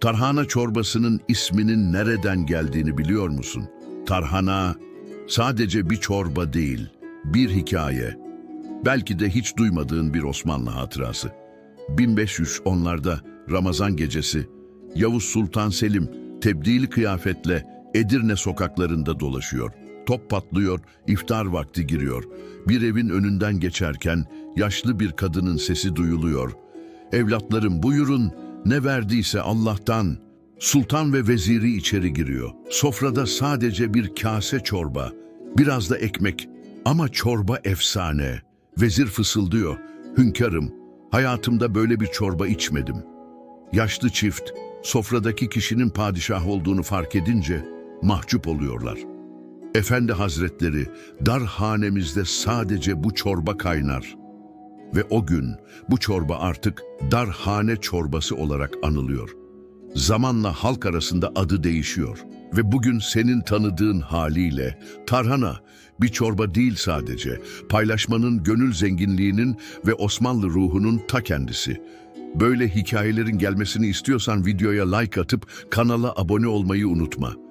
Tarhana çorbasının isminin nereden geldiğini biliyor musun? Tarhana sadece bir çorba değil, bir hikaye. Belki de hiç duymadığın bir Osmanlı hatırası. 1510'larda Ramazan gecesi Yavuz Sultan Selim tebdili kıyafetle Edirne sokaklarında dolaşıyor. Top patlıyor, iftar vakti giriyor. Bir evin önünden geçerken yaşlı bir kadının sesi duyuluyor. Evlatlarım buyurun, ne verdiyse Allah'tan. Sultan ve veziri içeri giriyor. Sofrada sadece bir kase çorba, biraz da ekmek. Ama çorba efsane. Vezir fısıldıyor. Hünkârım, hayatımda böyle bir çorba içmedim. Yaşlı çift, sofradaki kişinin padişah olduğunu fark edince mahcup oluyorlar. Efendi Hazretleri, dar hanemizde sadece bu çorba kaynar. Ve o gün bu çorba artık darhane çorbası olarak anılıyor. Zamanla halk arasında adı değişiyor. Ve bugün senin tanıdığın haliyle tarhana bir çorba değil sadece, paylaşmanın gönül zenginliğinin ve Osmanlı ruhunun ta kendisi. Böyle hikayelerin gelmesini istiyorsan videoya like atıp kanala abone olmayı unutma.